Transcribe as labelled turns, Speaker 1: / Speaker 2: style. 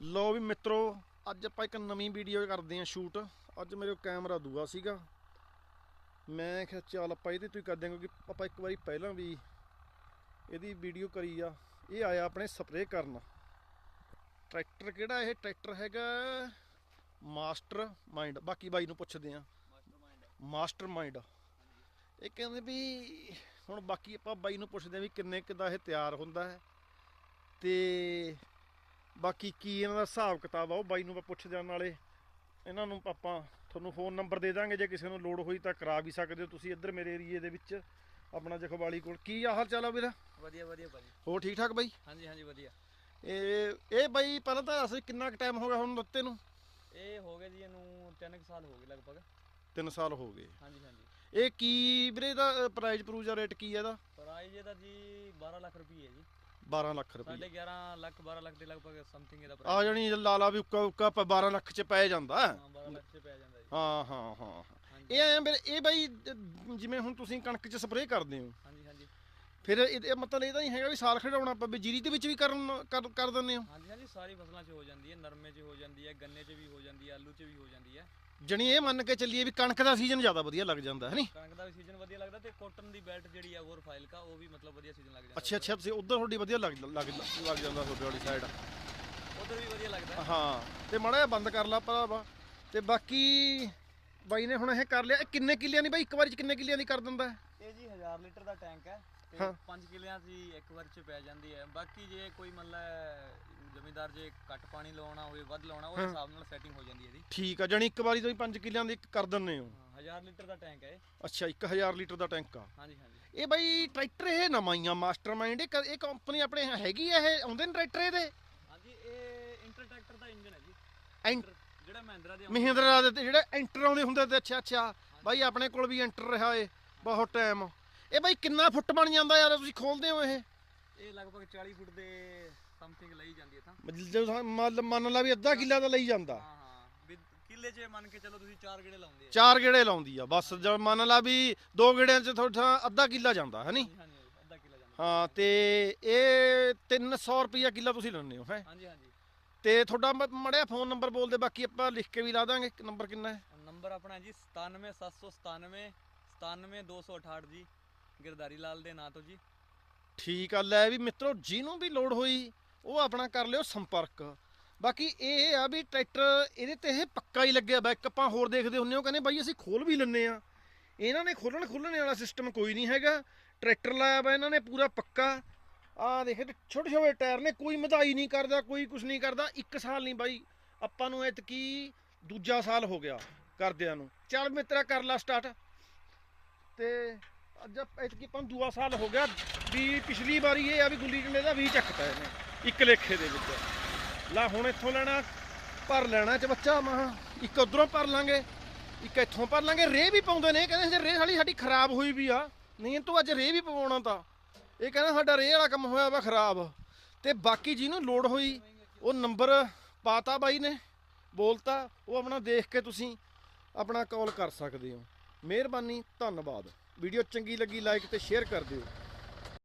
Speaker 1: ਲੋ ਵੀ ਮਿੱਤਰੋ, ਅੱਜ ਆਪਾਂ ਇੱਕ ਨਵੀਂ ਵੀਡੀਓ ਕਰਦੇ ਆਂ ਸ਼ੂਟ ਅੱਜ ਮੇਰੇ ਕੋਲ ਕੈਮਰਾ ਦੂਆ ਸੀਗਾ। ਮੈਂ ਕਿਹਾ ਚੱਲ ਆਪਾਂ ਇਹਦੇ ਤੋਂ ਹੀ ਕਰਦੇ ਆਂ ਕਿਉਂਕਿ ਆਪਾਂ ਇੱਕ ਵਾਰੀ ਪਹਿਲਾਂ ਵੀ ਇਹਦੀ ਵੀਡੀਓ ਕਰੀ ਆ। ਇਹ ਆਇਆ ਆਪਣੇ ਸਪਰੇਅ ਕਰਨ। ਟਰੈਕਟਰ ਕਿਹੜਾ ਇਹ? ਟਰੈਕਟਰ ਹੈਗਾ ਮਾਸਟਰ ਮਾਈਂਡ। ਬਾਕੀ ਬਾਈ ਨੂੰ ਪੁੱਛਦੇ ਆਂ ਮਾਸਟਰ ਮਾਈਂਡ। ਇਹ ਕਹਿੰਦੇ ਵੀ ਹੁਣ ਬਾਕੀ ਆਪਾਂ ਬਾਈ ਨੂੰ ਪੁੱਛਦੇ ਆਂ ਵੀ ਕਿੰਨੇ ਕੁ ਇਹ ਤਿਆਰ ਹੁੰਦਾ ਹੈ। ਤੇ ਬਾਕੀ ਕੀ ਇਹਨਾਂ ਦਾ ਹਿਸਾਬ ਕਿਤਾਬ ਆ ਉਹ ਬਾਈ ਨੂੰ ਆਪਾਂ ਪੁੱਛ ਜਾਣ ਨਾਲੇ। ਇਹਨਾਂ ਨੂੰ ਆਪਾਂ ਤੁਹਾਨੂੰ ਫੋਨ ਨੰਬਰ ਦੇ ਦਾਂਗੇ ਜੇ ਕਿਸੇ ਨੂੰ ਲੋੜ ਹੋਈ ਤਾਂ ਕਰਾ ਵੀ ਸਕਦੇ ਹੋ ਤੁਸੀਂ ਇੱਧਰ ਮੇਰੇ ਏਰੀਏ ਦੇ ਵਿੱਚ ਆਪਣਾ ਜਖਵਾਲੀ ਕੋਲ। ਕੀ ਹਾਲ ਚਾਲ ਆ ਵੀਰ?
Speaker 2: ਵਧੀਆ ਵਧੀਆ ਭਾਜੀ।
Speaker 1: ਹੋਰ ਠੀਕ ਠਾਕ ਬਾਈ?
Speaker 2: ਹਾਂਜੀ ਹਾਂਜੀ ਵਧੀਆ।
Speaker 1: ਇਹ ਇਹ ਬਾਈ ਪਹਿਲਾਂ ਤਾਂ ਅਸੀਂ ਕਿੰਨਾ ਕੁ ਟਾਈਮ ਹੋ ਗਿਆ ਹੁਣ ਦਿੱਤੇ ਨੂੰ?
Speaker 2: ਇਹ ਹੋ ਗਏ ਜੀ ਇਹਨੂੰ 3 ਸਾਲ ਹੋ ਗਏ ਲਗਭਗ।
Speaker 1: 3 ਸਾਲ ਹੋ ਗਏ।
Speaker 2: ਹਾਂਜੀ ਹਾਂਜੀ।
Speaker 1: ਇਹ ਕੀ ਵੀਰੇ ਦਾ ਪ੍ਰਾਈਸ ਪ੍ਰੂਜਾ ਰੇਟ ਕੀ ਹੈ ਇਹਦਾ?
Speaker 2: ਪ੍ਰਾਈਜ਼ ਇਹਦਾ ਜੀ 12 ਲੱਖ ਰੁਪਏ ਹੈ ਜੀ।
Speaker 1: 12 ਲੱਖ ਰੁਪਏ
Speaker 2: ਸਾਢੇ 11 ਲੱਖ 12 ਲੱਖ ਦੇ ਲਗਭਗ ਸਮਥਿੰਗ ਇਹਦਾ
Speaker 1: ਆ ਜਾਣੀ ਲਾਲਾ ਵੀ ਉੱਕਾ ਉੱਕਾ ਆਪਾਂ 12 ਲੱਖ ਚ ਪੈ ਜਾਂਦਾ। ਹੈ।
Speaker 2: ਹਾਂ 12 ਲੱਖ ਚ ਪੈ ਜਾਂਦਾ ਜੀ।
Speaker 1: ਹਾਂ ਹਾਂ ਹਾਂ। ਇਹ ਐਂ ਵੀਰੇ ਇਹ ਬਾਈ ਜਿਵੇਂ ਹੁਣ ਤੁਸੀਂ ਕਣਕ ਚ ਸਪਰੇਅ ਕਰਦੇ ਹੋ।
Speaker 2: ਹਾਂਜੀ ਹਾਂਜੀ।
Speaker 1: ਫਿਰ ਇਹਦੇ ਮਤਲਬ ਇਹ ਤਾਂ ਨਹੀਂ ਹੈਗਾ ਵੀ ਸਾਲ ਖੜਾਉਣਾ ਪਵੇ ਜੀਰੀ ਦੇ ਵਿੱਚ ਵੀ ਕਰਨ ਕਰ ਕਰ ਦਿੰਦੇ ਹੋ।
Speaker 2: ਹਾਂਜੀ ਹਾਂਜੀ ਸਾਰੀ ਫਸਲਾਂ 'ਚ ਹੋ ਜਾਂਦੀ ਹੈ ਨਰਮੇ 'ਚ ਹੋ ਜਾਂਦੀ ਹੈ ਗੰਨੇ 'ਚ ਵੀ ਹੋ ਜਾਂਦੀ ਹੈ ਆਲੂ 'ਚ ਵੀ ਹੋ ਜਾਂਦੀ ਹੈ।
Speaker 1: ਜਣੀ ਇਹ ਮੰਨ ਕੇ ਚੱਲੀਏ ਵੀ ਕਣਕ ਦਾ ਸੀਜ਼ਨ ਜ਼ਿਆਦਾ ਵਧੀਆ ਲੱਗ ਜਾਂਦਾ ਹੈ ਨਹੀਂ
Speaker 2: ਕਣਕ ਦਾ ਵੀ ਸੀਜ਼ਨ ਵਧੀਆ ਲੱਗਦਾ ਤੇ ਕਾਟਨ ਦੀ ਬੈਲਟ ਜਿਹੜੀ ਆ ਹੋਰ ਫਾਈਲ ਕਾ ਉਹ ਵੀ ਮਤਲਬ ਵਧੀਆ ਸੀਜ਼ਨ ਲੱਗ ਜਾਂਦਾ।
Speaker 1: ਅੱਛਾ ਅੱਛਾ ਤੁਸੀਂ ਉਧਰ ਤੁਹਾਡੀ ਵਧੀਆ ਲੱਗ ਲੱਗ ਲੱਗ ਜਾਂਦਾ ਤੁਹਾਡੇ ਵਾਲੀ ਸਾਈਡ
Speaker 2: ਉਧਰ ਵੀ ਵਧੀਆ ਲੱਗਦਾ।
Speaker 1: ਹਾਂ ਤੇ ਮਾੜਾ ਬੰਦ ਕਰ ਲਾ ਭਰਾਵਾ। ਤੇ ਬਾਕੀ ਬਾਈ ਨੇ ਹੁਣ ਇਹ ਕਰ ਲਿਆ ਇਹ ਕਿੰਨੇ ਕਿੱਲਿਆਂ ਦੀ ਬਾਈ? ਇੱਕ ਵਾਰੀ ਚ ਕਿੰਨੇ ਕਿੱਲਿਆਂ ਦੀ ਕਰ ਦਿੰਦਾ ਹੈ?
Speaker 2: ਇਹ ਜੀ 1000 ਲੀਟਰ ਦਾ ਟੈਂਕ ਹੈ ਤੇ
Speaker 1: ਹਾਂ।
Speaker 2: 5 ਕਿੱਲਿਆਂ ਦੀ ਇੱਕ ਵਾਰ ਚ ਪੈ ਜਾਂਦੀ ਹੈ। ਬਾਕੀ ਜੇ ਕੋਈ ਮੰਨ ਲੈ ਜ਼ਮੀਂਦਾਰ ਜੇ ਘੱਟ ਪਾਣੀ ਲਾਉਣਾ ਹੋਵੇ ਵੱਧ ਲਾਉਣਾ ਉਹਦੇ
Speaker 1: ਹਾਂ।
Speaker 2: ਹਿਸਾਬ ਨਾਲ ਸੈਟਿੰਗ ਹੋ ਜਾਂਦੀ ਹੈ ਇਹਦੀ।
Speaker 1: ਠੀਕ ਆ ਜਣੀ ਇੱਕ ਵਾਰੀ ਤੋਂ ਹੀ 5 ਕਿੱਲਿਆਂ ਦੀ ਕਰ ਦਿੰਦੇ ਹੋ।
Speaker 2: ਹਾਂ 1000 ਲੀਟਰ ਦਾ ਟੈਂਕ ਹੈ ਇਹ।
Speaker 1: ਅੱਛਾ 1000 ਲੀਟਰ ਦਾ ਟੈਂਕ ਆ।
Speaker 2: ਹਾਂਜੀ ਹਾਂਜੀ।
Speaker 1: ਇਹ ਬਾਈ ਟਰੈਕਟਰ ਇਹ ਨਵਾਈਆਂ ਮਾਸਟਰਮਾਈਂਡ ਇਹ ਕ- ਇਹ ਕੰਪਨੀ ਆਪਣੇ ਹੈਗੀ ਆ ਇਹ? ਆਉਂਦੇ ਨੇ ਟਰੈਕਟਰ ਇਹਦੇ?
Speaker 2: ਹਾਂਜੀ ਇਹ ਇੰਟਰ ਟਰੈਕਟਰ ਦਾ ਇੰਜਨ ਹੈ ਜੀ।
Speaker 1: ਐਂ-
Speaker 2: ਜਿਹੜਾ ਮਹਿੰਦਰਾ ਦੇ ਆਉਂਦੇ
Speaker 1: ਮਹਿੰਦਰਾ ਦੇ ਤੇ ਜਿਹੜੇ ਐਂਟਰ ਆਉਂਦੇ ਹੁੰਦੇ ਤੇ ਅੱਛਾ ਅੱਛਾ। ਬਾਈ ਆਪਣੇ ਕੋਲ ਵੀ ਐਂਟਰ ਰਿਹਾ ਏ ਬਹੁਤ ਟਾਈਮ ਇਹ ਬਾਈ ਕਿੰਨਾ ਫੁੱਟ ਬਣ ਜਾਂਦਾ ਯਾਰ ਤੁਸੀਂ ਖੋਲਦੇ ਹੋ ਇਹ?
Speaker 2: ਇਹ ਲਗਭਗ 40 ਫੁੱਟ ਦੇ ਸਮਥਿੰਗ ਲਈ ਜਾਂਦੀ ਹੈ ਤਾਂ।
Speaker 1: ਜਦੋਂ ਮੰਨ ਮੰਨ ਲਾ ਵੀ ਅੱਧਾ ਕਿੱਲਾ ਤਾਂ ਲਈ ਜਾਂਦਾ।
Speaker 2: ਹਾਂ ਹਾਂ। ਵੀ ਕਿੱਲੇ 'ਚ ਮੰਨ ਕੇ ਚਲੋ ਤੁਸੀਂ ਚਾਰ ਗੇੜੇ ਲਾਉਂਦੇ ਆ।
Speaker 1: ਚਾਰ ਗੇੜੇ ਲਾਉਂਦੀ ਆ ਬਸ ਜਦ ਮੰਨ ਲਾ ਵੀ ਦੋ ਗੇੜਿਆਂ 'ਚ ਤੁਹਾਡਾ ਅੱਧਾ ਕਿੱਲਾ ਜਾਂਦਾ ਹੈ ਨਹੀਂ
Speaker 2: ਹਾਂਜੀ ਹਾਂਜੀ ਅੱਧਾ ਕਿੱਲਾ ਜਾਂਦਾ।
Speaker 1: ਹਾਂ ਤੇ ਇਹ 300 ਰੁਪਿਆ ਕਿੱਲਾ ਤੁਸੀਂ ਲੈਂਦੇ ਹੋ ਹੈ?
Speaker 2: ਹਾਂਜੀ ਹਾਂਜੀ।
Speaker 1: ਤੇ ਤੁਹਾਡਾ ਮੜਿਆ ਫੋਨ ਨੰਬਰ ਬੋਲ ਦੇ ਬਾਕੀ ਆਪਾਂ ਲਿਖ ਕੇ ਵੀ ਲਾ ਦਾਂਗੇ ਨੰਬਰ ਕਿੰਨਾ ਹੈ?
Speaker 2: ਨੰਬਰ ਆਪਣਾ ਜੀ 97797 97268 ਜੀ। ਗਿਰਦਾਰੀ ਲਾਲ ਦੇ ਨਾਂ ਤੋਂ ਜੀ।
Speaker 1: ਠੀਕ ਆ ਲੈ ਵੀ ਮਿੱਤਰੋ ਜਿਹਨੂੰ ਵੀ ਲੋੜ ਹੋਈ ਉਹ ਆਪਣਾ ਕਰ ਲਿਓ ਸੰਪਰਕ। ਬਾਕੀ ਇਹ ਆ ਵੀ ਟਰੈਕਟਰ ਇਹਦੇ ਤੇ ਇਹ ਪੱਕਾ ਹੀ ਲੱਗਿਆ ਬੈਕ ਆਪਾਂ ਹੋਰ ਦੇਖਦੇ ਹੁੰਨੇ ਹੋ ਕਹਿੰਦੇ ਬਾਈ ਅਸੀਂ ਖੋਲ ਵੀ ਲੈਂਦੇ ਆ। ਇਹਨਾਂ ਨੇ ਖੋਲਣ ਖੁੱਲਣ ਵਾਲਾ ਸਿਸਟਮ ਕੋਈ ਨਹੀਂ ਹੈਗਾ। ਟਰੈਕਟਰ ਲਾਇਆ ਵਾ, ਇਹਨਾਂ ਨੇ ਪੂਰਾ ਪੱਕਾ। ਆ ਦੇਖੇ ਛੋਟੇ ਛੋਟੇ ਟਾਇਰ ਨੇ, ਕੋਈ ਮਧਾਈ ਨਹੀਂ ਕਰਦਾ, ਕੋਈ ਕੁਝ ਨਹੀਂ ਕਰਦਾ, ਇੱਕ ਸਾਲ ਨਹੀਂ ਬਾਈ। ਆਪਾਂ ਨੂੰ ਇਤਕੀ ਦੂਜਾ ਸਾਲ ਹੋ ਗਿਆ ਕਰਦਿਆਂ ਨੂੰ। ਚੱਲ ਮਿੱਤਰਾ ਕਰ ਲਾ ਸਟਾਰਟ ਤੇ ਅੱਜ ਇਤਕੀ ਆਪਾਂ ਨੂੰ ਦੂਆ ਸਾਲ ਹੋ ਗਿਆ, ਵੀ ਪਿਛਲੀ ਵਾਰੀ ਇਹ ਆ ਵੀ ਗੁੱਲੀ ਡੰਡੇ ਦਾ ਵੀ ਚੱਕਤਾ ਇਹਨੇ। ਇੱਕ ਲੇਖੇ ਦੇ ਵਿੱਚ। ਲਾ ਹੁਣ ਇੱਥੋਂ ਲੈਣਾ, ਭਰ ਲੈਣਾ ਚ ਬੱਚਾ ਮਹਾ ਇੱਕ ਉਧਰੋਂ ਭਰ ਲਾਂਗੇ, ਇੱਕ ਇੱਥੋਂ ਭਰ ਲਾਂਗੇ। ਰੇਹ ਵੀ ਪਾਉਂਦੇ ਨੇ ਇਹ ਕਹਿੰਦੇ ਜੇ ਰੇਹ ਸਾਲੀ ਸਾਡੀ ਖਰਾਬ ਹੋਈ ਵੀ ਆ। ਨਹੀਂ, ਤੂੰ ਅੱਜ ਰੇਹ ਵੀ ਪਵਾਉਣਾ ਤਾਂ। ਇਹ ਕਹਿੰਦਾ ਸਾਡਾ ਰੇਹ ਵਾਲਾ ਕੰਮ ਹੋਇਆ ਵਾ ਖਰਾਬ। ਤੇ ਬਾਕੀ ਜਿਹਨੂੰ ਲੋੜ ਹੋਈ, ਉਹ ਨੰਬਰ ਪਾਤਾ ਬਾਈ ਨੇ, ਬੋਲਤਾ, ਉਹ ਆਪਣਾ ਦੇਖ ਕੇ ਤੁਸੀਂ ਆਪਣਾ ਕਾਲ ਕਰ ਸਕਦੇ ਹੋ। ਮਿਹਰਬਾਨੀ, ਧੰਨਵਾਦ। ਵੀਡੀਓ ਚੰਗੀ ਲੱਗੀ, ਲਾਈਕ ਤੇ ਸ਼ੇਅਰ ਕਰ ਦਿਓ।